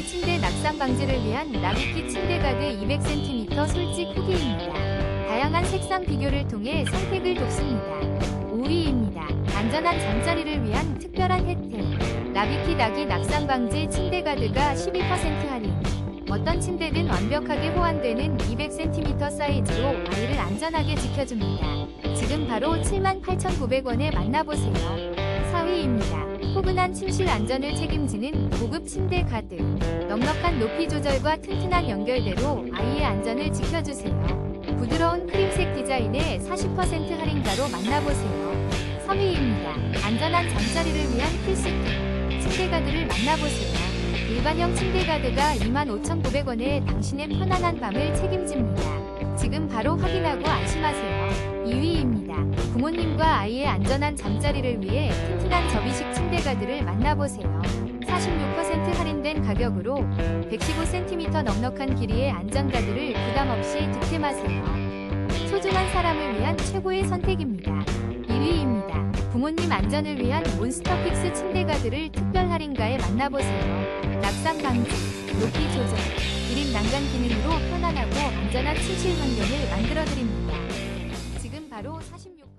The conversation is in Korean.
나비키 침대 낙상 방지를 위한 나비키 침대 가드 200cm 솔직 후기입니다. 다양한 색상 비교를 통해 선택을 돕습니다. 5위입니다. 안전한 잠자리를 위한 특별한 혜택. 나비키 낙이 낙상 방지 침대 가드가 12% 할인. 어떤 침대든 완벽하게 호환되는 200cm 사이즈로 아이를 안전하게 지켜줍니다. 지금 바로 78,900원에 만나보세요. 4위입니다. 포근한 침실 안전을 책임지는 고급 침대 가드. 넉넉한 높이 조절과 튼튼한 연결대로 아이의 안전을 지켜주세요. 부드러운 크림색 디자인의 40% 할인가로 만나보세요. 3위입니다. 안전한 잠자리를 위한 필수템. 침대 가드를 만나보세요. 일반형 침대 가드가 25,900원에 당신의 편안한 밤을 책임집니다. 지금 바로 확인하고 안심하세요. 2위입니다. 부모님과 아이의 안전한 잠자리를 위해 튼튼한 접이식 침대 가드를 만나보세요. 46% 할인된 가격으로 115cm 넉넉한 길이의 안전가드를 부담없이 득템하세요. 소중한 사람을 위한 최고의 선택입니다. 1위입니다. 부모님 안전을 위한 몬스터픽스 침대 가드를 특별 할인가에 만나보세요. 낙상 방지, 높이 조절, 1인 난간 기능으로 편안하고 안전한 침실 환경을 만들어드립니다. 지금 바로 46